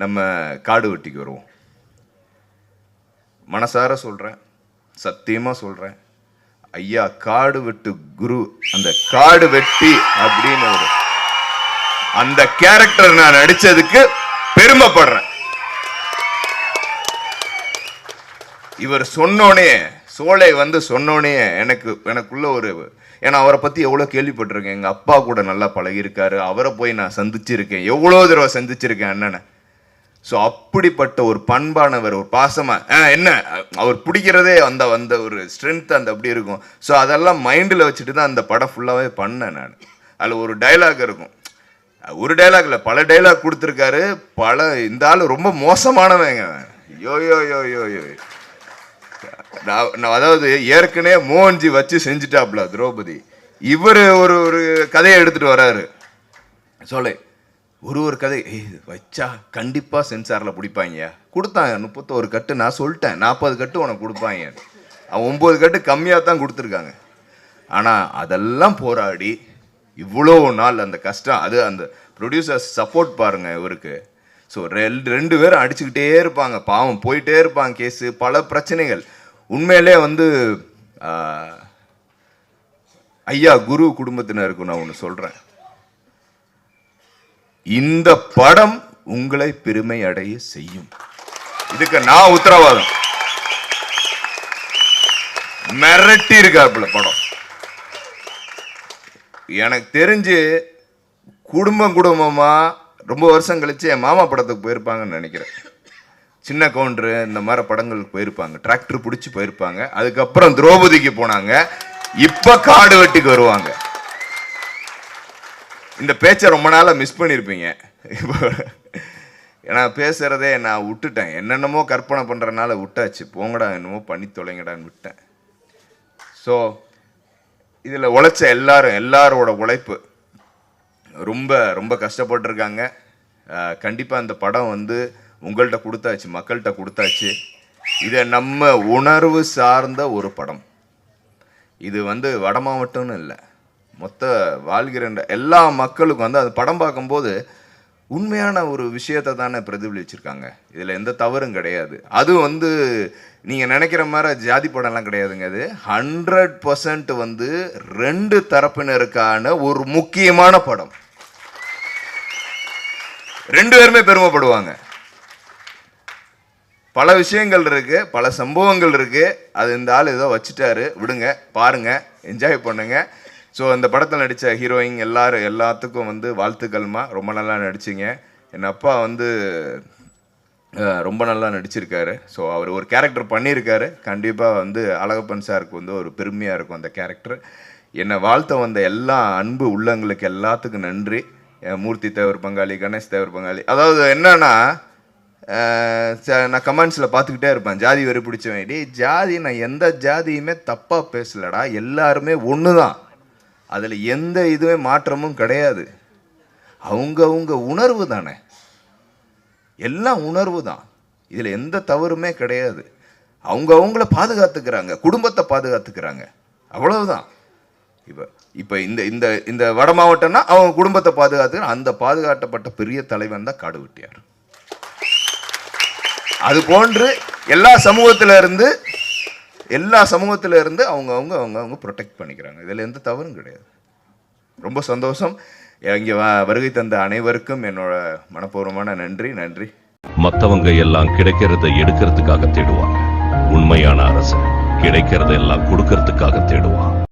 நம்ம காடு வெட்டிக்கு வருவோம். மனசார சொல்கிறேன் சத்தியமாக சொல்கிறேன் ஐயா காடு வெட்டு குரு அந்த காடு வெட்டி அப்படின்னு ஒரு அந்த கேரக்டர் நான் நடிச்சதுக்கு பெருமைப்படுறேன். இவர் சொன்னோனே சோலை வந்து சொன்னோனே எனக்கு எனக்குள்ள ஒரு ஏன்னா அவரை பத்தி எவ்வளவு கேள்விப்பட்டிருக்கேன். எங்க அப்பா கூட நல்லா பழகியிருக்காரு. அவரை போய் நான் சந்திச்சிருக்கேன். எவ்வளோ தடவை சந்திச்சிருக்கேன் அண்ணனை. ஸோ அப்படிப்பட்ட ஒரு பண்பானவர் ஒரு பாசமாக ஆ, என்ன? அவர் பிடிக்கிறதே அந்த அந்த ஒரு ஸ்ட்ரென்த் அந்த அப்படி இருக்கும். ஸோ அதெல்லாம் மைண்டில் வச்சுட்டு தான் அந்த படம் ஃபுல்லாகவே பண்ணேன் நான். அதில் ஒரு டைலாக் இருக்கும். ஒரு டைலாக் இல்லை பல டைலாக் கொடுத்துருக்காரு. பல இந்த ஆள் ரொம்ப மோசமானவங்க யோ யோ யோ யோ யோ நான் நான் அதாவது ஏற்கனவே மோகன்ஜி வச்சு செஞ்சுட்டாப்ல திரௌபதி. இவர் ஒரு ஒரு கதையை எடுத்துகிட்டு வராரு. சொல்லு. ஒரு ஒரு கதை. வச்சா கண்டிப்பாக சென்சாரில் பிடிப்பாங்க கொடுத்தாங்க முப்பத்தோரு கட்டு. நான் சொல்லிட்டேன் நாற்பது கட்டு உனக்கு கொடுப்பாங்க அவன் ஒம்பது கட்டு கம்மியாக தான் கொடுத்துருக்காங்க. ஆனால் அதெல்லாம் போராடி இவ்வளோ நாள் அந்த கஷ்டம் அது அந்த ப்ரொடியூசர்ஸ் சப்போர்ட் பாருங்க இவருக்கு. ஸோ ரெண்டு ரெண்டு பேரும் அடிச்சுக்கிட்டே இருப்பாங்க. பாவம் போயிட்டே இருப்பாங்க கேஸு. பல பிரச்சனைகள். உண்மையிலே வந்து ஐயா குரு குடும்பத்தினருக்கு நான் ஒன்று சொல்கிறேன் இந்த படம் உங்களை பெருமை அடைய செய்யும். இதுக்கு நான் உத்தரவாதம். மிரட்டி இருக்காப்புல படம். எனக்கு தெரிஞ்சு குடும்பம் குடும்பமா ரொம்ப வருஷம் கழிச்சு என் மாமா படத்துக்கு போயிருப்பாங்கன்னு நினைக்கிறேன். சின்ன கவுண்டரு இந்த மாதிரி படங்களுக்கு போயிருப்பாங்க. டிராக்டர் பிடிச்சி போயிருப்பாங்க. அதுக்கப்புறம் திரௌபதிக்கு போனாங்க. இப்ப காடு வெட்டிக்கு வருவாங்க. இந்த பேச்சை ரொம்ப நாளாக மிஸ் பண்ணியிருப்பீங்க இப்போ ஏன்னா பேசுகிறதே நான் விட்டுட்டேன். என்னென்னமோ கற்பனை பண்ணுறதுனால விட்டாச்சு. போங்கடா என்னமோ பண்ணி தொலைங்கடான்னு விட்டேன். ஸோ இதில் உழைச்ச எல்லாரும் எல்லாரோட உழைப்பு. ரொம்ப ரொம்ப கஷ்டப்பட்டிருக்காங்க. கண்டிப்பாக அந்த படம் வந்து உங்கள்கிட்ட கொடுத்தாச்சு மக்கள்கிட்ட கொடுத்தாச்சு. இதை நம்ம உணர்வு சார்ந்த ஒரு படம். இது வந்து வட மாவட்டம்னு இல்லை. மொத்த வாழ்கிற எல்லா மக்களுக்கும் வந்து அது படம் பார்க்கும்போது உண்மையான ஒரு விஷயத்தை தானே பிரதிபலிச்சிருக்காங்க. இதில் எந்த தவறும் கிடையாது. அது வந்து நீங்கள் நினைக்கிற மாதிரி ஜாதி படம்லாம் கிடையாதுங்க அது. ஹண்ட்ரட் பர்சன்ட் வந்து ரெண்டு தரப்பினருக்கான ஒரு முக்கியமான படம். ரெண்டு பேருமே பெருமைப்படுவாங்க. பல விஷயங்கள் இருக்கு பல சம்பவங்கள் இருக்கு. அது இந்த ஆள் ஏதோ வச்சுட்டாரு. விடுங்க பாருங்க என்ஜாய் பண்ணுங்கள் ஸோ இந்த படத்தில் நடித்த ஹீரோயின் எல்லாரும் எல்லாத்துக்கும் வந்து வாழ்த்துக்கள்மா. ரொம்ப நல்லா நடிச்சிங்க. என் அப்பா வந்து ரொம்ப நல்லா நடிச்சிருக்காரு. ஸோ அவர் ஒரு கேரக்டர் பண்ணியிருக்காரு கண்டிப்பாக வந்து அழகப்பன் சாருக்கு வந்து ஒரு பெருமையாக இருக்கும் அந்த கேரக்டர் என்னை வாழ்த்த வந்த எல்லா அன்பு உள்ளங்களுக்கு எல்லாத்துக்கும் நன்றி. மூர்த்தி தேவர் பங்காளி கணேஷ் தேவர் பங்காளி. அதாவது என்னன்னா ச- நான் கமெண்ட்ஸில் பார்த்துக்கிட்டே இருப்பேன். ஜாதி வெறி பிடிச்சவன். டேய் ஜாதி நான் எந்த ஜாதியுமே தப்பாக பேசலடா. எல்லாருமே ஒன்று தான் அதில் எந்த இதுவே மாற்றமும் கிடையாது. அவங்கவுங்க உணர்வு தானே. எல்லாம் உணர்வு தான். இதில் எந்த தவறுமே கிடையாது. அவங்க அவங்கள பாதுகாத்துக்கிறாங்க. குடும்பத்தை பாதுகாத்துக்கிறாங்க. அவ்வளவுதான். இப்போ இப்போ இந்த இந்த இந்த வட மாவட்டம்னா அவங்க குடும்பத்தை பாதுகாத்துக்கிற அந்த பாதுகாக்கப்பட்ட பெரிய தலைவன் தான் காடு வெட்டியார். அது போன்று எல்லா சமூகத்திலிருந்து எல்லா சமூகத்தில் இருந்து அவங்க அவங்க அவங்க அவங்க ப்ரொடெக்ட் பண்ணிக்கிறாங்க. இதில் எந்த தவறும் கிடையாது. ரொம்ப சந்தோஷம். இங்கே வருகை தந்த அனைவருக்கும் என்னோட மனப்பூர்வமான நன்றி நன்றி. மற்றவங்க எல்லாம் கிடைக்கிறத எடுக்கிறதுக்காக தேடுவாங்க. உண்மையான அரசு கிடைக்கிறதெல்லாம் கொடுக்கறதுக்காக தேடுவான்.